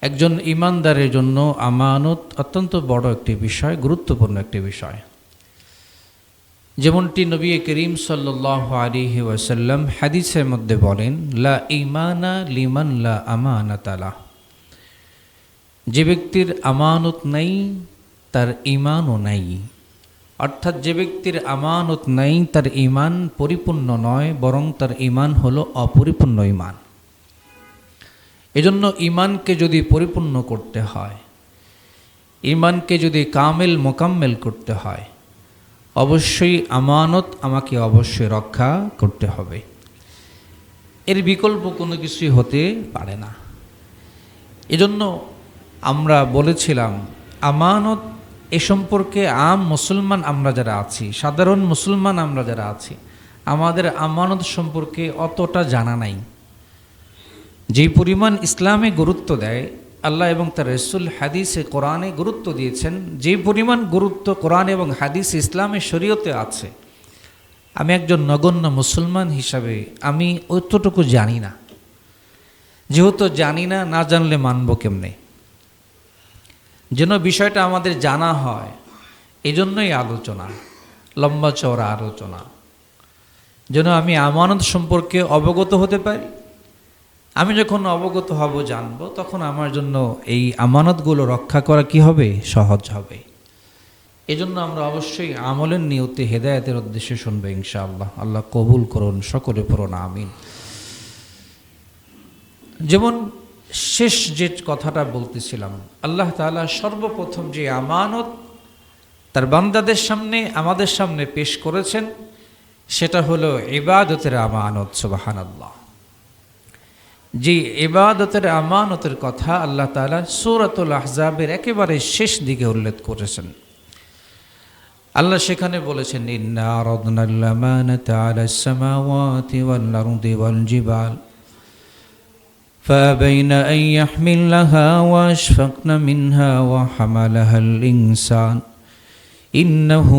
একজন ইমানদারের জন্য আমানত অত্যন্ত বড় একটি বিষয়, গুরুত্বপূর্ণ একটি বিষয়। যেমনটি নবী করিম সাল্লাহ আলিহি ওয়াসাল্লাম হাদিসের মধ্যে বলেন, লা ইমানা লিমান লা আমানাতালা যে ব্যক্তির আমানত নেই, তার ইমানও নাই। অর্থাৎ যে ব্যক্তির আমানত নেই, তার ইমান পরিপূর্ণ নয়, বরং তার ইমান হলো অপরিপূর্ণ ইমান এজন্য ইমানকে যদি পরিপূর্ণ করতে হয় ইমানকে যদি কামেল মোকাম্মেল করতে হয়, অবশ্যই আমানত আমাকে অবশ্যই রক্ষা করতে হবে। এর বিকল্প কোনো কিছুই হতে পারে না। এজন্য আমরা বলেছিলাম, আমানত এ সম্পর্কে আম মুসলমান আমরা যারা আছি, সাধারণ মুসলমান আমরা যারা আছি, আমাদের আমানত সম্পর্কে অতটা জানা নাই। যেই পরিমাণ ইসলামে গুরুত্ব দেয়, আল্লাহ এবং তার রসুল হাদিসে, কোরআনে গুরুত্ব দিয়েছেন, যে পরিমাণ গুরুত্ব কোরআন এবং হাদিস ইসলামের শরীয়তে আছে, আমি একজন নগণ্য মুসলমান হিসাবে আমি অতটুকু জানি না। যেহেতু জানি না না জানলে মানব কেমনে? যেন বিষয়টা আমাদের জানা হয়, এজন্যই আলোচনা, লম্বা চওড়া আলোচনা। যেন আমি আমানত সম্পর্কে অবগত হতে পারি আমি যখন অবগত হব, জানব, তখন আমার জন্য এই আমানতগুলো রক্ষা করা কি হবে? সহজ হবে। এজন্য আমরা অবশ্যই আমলের নিয়তে হেদায়তের উদ্দেশ্যে শুনব ইনশাআল্লাহ। আল্লাহ আল্লাহ কবুল করুন, সকলে পড়ুন, আমিন। যেমন শেষ যে কথাটা বলতেছিলাম, আল্লাহ তাআলা সর্বপ্রথম যে আমানত তার বান্দাদের সামনে, আমাদের সামনে পেশ করেছেন, সেটা হলো ইবাদতের আমানত, সুবাহানাল্লাহ। যে ইবাদতের আমানতের কথা আল্লাহ তাআলা সূরাতুল আহজাবের একেবারে শেষ দিকে উল্লেখ করেছেন আল্লাহ সেখানে বলেছেন ইন্না আরাদনাল আমানাতা আলাস সামাওয়াতি ওয়াল আরদি ওয়াল জিবাল فأبين أن يحملنها وأشفقن منها وحملها الإنسان إنه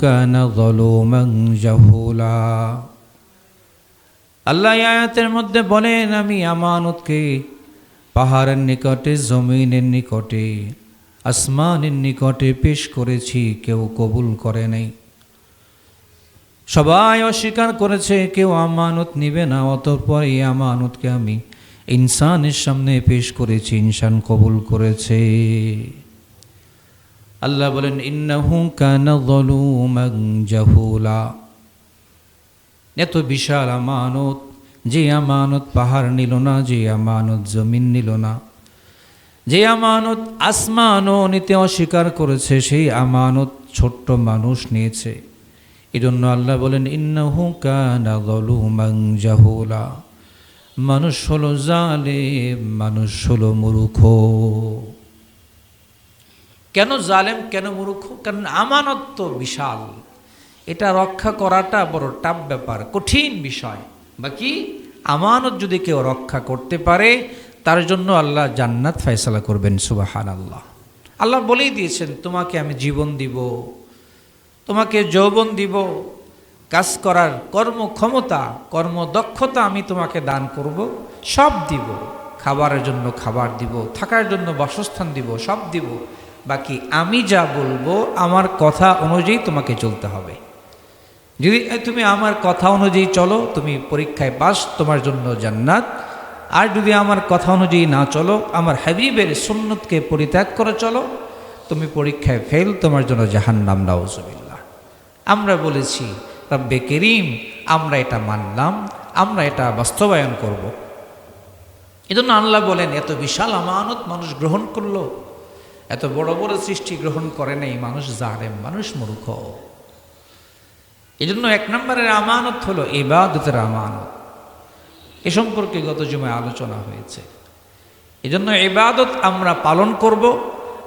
كان ظلوما جهولا আল্লাহ আয়াতের মধ্যে বলেন, আমি আমানতকে পাহাড়ের নিকটে, জমিনের নিকটে, আসমানের নিকটে পেশ করেছি, কেউ কবুল করে নাই। সবাই অস্বীকার করেছে, কেউ আমানত নিবে না, অতঃপর এই আমানতকে আমি ইনসানের সামনে পেশ করেছি, ইনসান কবুল করেছে। আল্লাহ বলেন, ইন্নাহু কানা জাহুলা। এত বিশাল আমানত, যে আমানত পাহাড় নিল না, যে আমানত জমিন নিল না। যে আমানত আসমানও নিতে অস্বীকার করেছে, সেই আমানত ছোট্ট মানুষ নিয়েছে। এজন্য আল্লাহ বলেন, ইন্নাহু কানা যালুমান জাহুলা। মানুষ হলো জালে মানুষ হলো মূর্খ। কেন জালেম, কেন মূর্খ? কারণ আমানত তো বিশাল। এটা রক্ষা করাটা বড় টাপ ব্যাপার, কঠিন বিষয়। বাকি আমানত যদি কেউ রক্ষা করতে পারে, তার জন্য আল্লাহ জান্নাত ফয়সালা করবেন সুবাহান আল্লাহ আল্লাহ বলেই দিয়েছেন, তোমাকে আমি জীবন দিব, তোমাকে যৌবন দিব, কাজ করার কর্মক্ষমতা, কর্মদক্ষতা আমি তোমাকে দান করব, সব দিব। খাবারের জন্য খাবার দিব, থাকার জন্য বাসস্থান দিব, সব দিব। বাকি আমি যা বলব, আমার কথা অনুযায়ী তোমাকে চলতে হবে। যদি তুমি আমার কথা অনুযায়ী চলো, তুমি পরীক্ষায় পাস, তোমার জন্য জান্নাত। আর যদি আমার কথা অনুযায়ী না চলো, আমার হাবিবের সুন্নতকে পরিত্যাগ করে চলো, তুমি পরীক্ষায় ফেল তোমার জন্য জাহান্নাম, নাউজুবিল্লাহ। আমরা বলেছি, রব্বে করিম, আমরা এটা মানলাম, আমরা এটা বাস্তবায়ন করব। এজন্য আল্লাহ বলেন, এত বিশাল আমানত মানুষ গ্রহণ করল। এত বড় বড় সৃষ্টি গ্রহণ করে নাই, মানুষ জালেম, মানুষ মূর্খ। এজন্য এক নম্বরের আমানত হলো ইবাদতের আমানত। এ সম্পর্কে গত জুমায় আলোচনা হয়েছে। এজন্য ইবাদত আমরা পালন করব,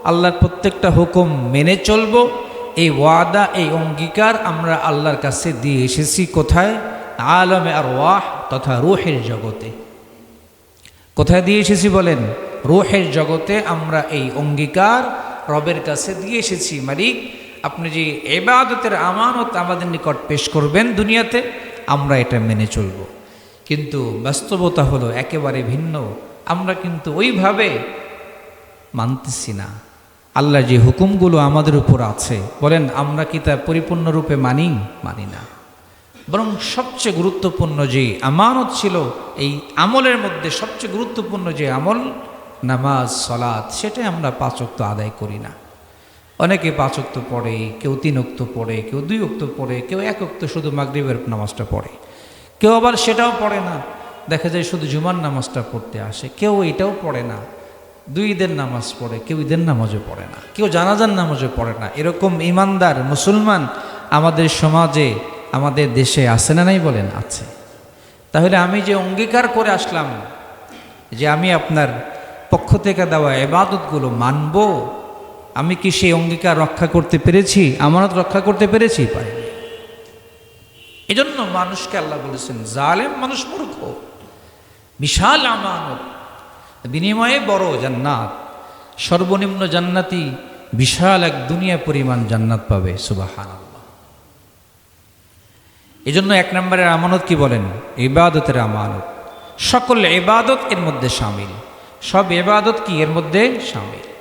আল্লাহর প্রত্যেকটা হুকুম মেনে চলব, এই ওয়াদা, এই অঙ্গীকার আমরা আল্লাহর কাছে দিয়ে এসেছি কোথায়? আলমে আর ওয়াহ তথা রুহের জগতে। কোথায় দিয়ে এসেছি বলেন? রুহের জগতে আমরা এই অঙ্গীকার রবের কাছে দিয়ে এসেছি মালিক আপনি যে এবাদতের আমানত আমাদের নিকট পেশ করবেন দুনিয়াতে, আমরা এটা মেনে চলব। কিন্তু বাস্তবতা হলো একেবারে ভিন্ন। আমরা কিন্তু ওইভাবে মানতেছি না। আল্লাহ যে হুকুমগুলো আমাদের উপর আছে, বলেন, আমরা কি তা পরিপূর্ণরূপে মানি? মানি না। বরং সবচেয়ে গুরুত্বপূর্ণ যে আমানত ছিল, এই আমলের মধ্যে সবচেয়ে গুরুত্বপূর্ণ যে আমল, নামাজ সলাৎ সেটাই আমরা পাঁচক্ত আদায় করি না। অনেকে পাঁচক্ত পড়ে, কেউ তিন অক্ত পড়ে, কেউ দুই অক্ত পড়ে, কেউ এক অক্ত শুধু মাগরিবের নামাজটা পড়ে। কেউ আবার সেটাও পড়ে না। দেখা যায় শুধু জুমার নামাজটা পড়তে আসে। কেউ এটাও পড়ে না। দুই ঈদের নামাজ পড়ে, কেউ ঈদের নামাজও পড়ে না। কেউ জানাজার নামাজও পড়ে না। এরকম ইমানদার মুসলমান আমাদের সমাজে, আমাদের দেশে আছে না নাই বলেন? আছে। তাহলে আমি যে অঙ্গীকার করে আসলাম, যে আমি আপনার পক্ষ থেকে দেওয়া এবাদতগুলো মানব আমি কি সেই অঙ্গীকার রক্ষা করতে পেরেছি? আমানত রক্ষা করতে পেরেছি? পারিনি এজন্য মানুষকে আল্লাহ বলেছেন, জালেম মানুষ মূর্খ। বিশাল আমানত। বিনিময়ে বড় জান্নাত। সর্বনিম্ন জান্নাতি বিশাল এক দুনিয়া পরিমাণ জান্নাত পাবে। সুবাহান এজন্য এক নম্বরের আমানত কি বলেন? ইবাদতের আমানত। সকল এবাদত এর মধ্যে সামিল। সব এবাদত কি এর মধ্যে? সামিল।